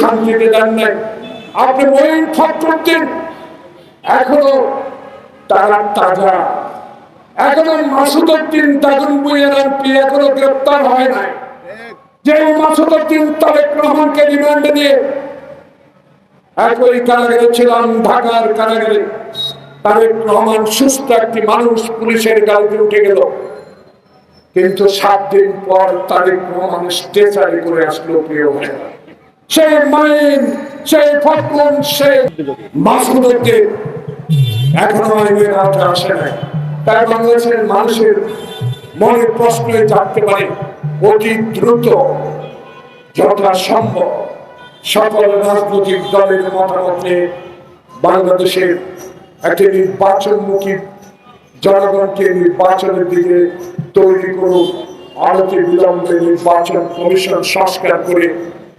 শান্তিতে দেন নাই। আপনি মহিন ফখরুদ্দিন এখনও তারা তাজা এখনও এমপি এখনও গ্রেপ্তার হয় নাই। যে তারেক রহমানকে রিমান্ডে নিয়ে একই কারাগারে ছিলাম, ঢাকার কারাগারে। তারেক রহমান সুস্থ একটি মানুষ পুলিশের গাড়িতে উঠে গেল। কিন্তু সাত দিন পর তারেক রহমান স্টেশনে করে আসলো প্রিয় ভাইরা সেই সেই সেই এখনও আইনের আওতায় আসে নাই। তাই বাংলাদেশের মানুষের মনে প্রশ্ন পারে, অতি দ্রুত যথাসম্ভব সকল রাজনৈতিক দলের মতামত বাংলাদেশের একটি নির্বাচনমুখী জনগণকে নির্বাচনের দিকে তৈরি করুক আলোকে বিলম্বে নির্বাচন কমিশন সংস্কার করে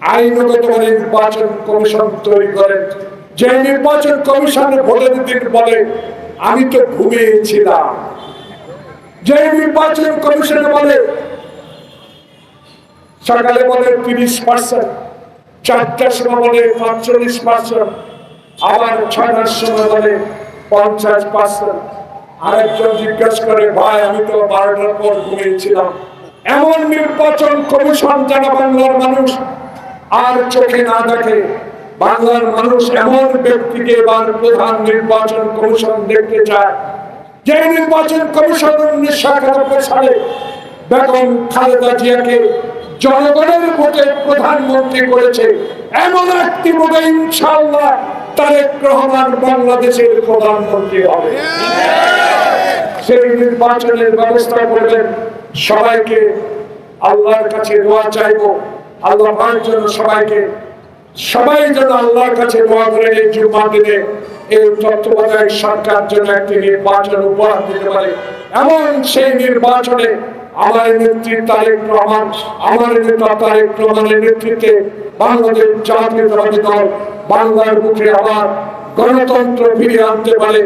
আইনগতভাবে নির্বাচন কমিশন তৈরি করেন যে নির্বাচন ভোটের দিন বলে, আমি তো ঘুমিয়েছিলাম যে নির্বাচন কমিশন বলে, সকালে বলে তিরিশ পার্সেন্ট চারটার সময় বলে পার্সেন্ট আবার ছয়টার সময় বলে পঞ্চাশ পার্সেন্ট আরেকজন জিজ্ঞেস করে, ভাই, আমি তো বারোটার পর ঘুমিয়েছিলাম এমন নির্বাচন কমিশন যারা বাংলার মানুষ আর চোখে না দেখে বাংলার মানুষ এমন ব্যক্তিকে এবার প্রধান নির্বাচন কমিশন দেখতে চায়। যে নির্বাচন কমিশন উনিশশো একানব্বই সালে বেগম খালেদা জিয়াকে জনগণের ভোটে প্রধানমন্ত্রী করেছে, এমন একটি ভোটে ইনশাল্লাহ তারেক রহমান বাংলাদেশের প্রধানমন্ত্রী হবে। সেই নির্বাচনের ব্যবস্থা করবেন সবাইকে আল্লাহর কাছে দোয়া চাইব। আল্লাহ জন্য সবাইকে, সবাই যেন আল্লাহর কাছে এই তত্ত্বাবধায়ক সরকার একটি নির্বাচন উপহার দিতে পারে। এমন সেই নির্বাচনে আমার নেত্রী তারেক রহমান, আমার নেতা তারেক রহমানের নেতৃত্বে বাংলাদেশ জাতীয়তাবাদী দল বাংলার মুখে আবার গণতন্ত্র ফিরিয়ে আনতে পারে।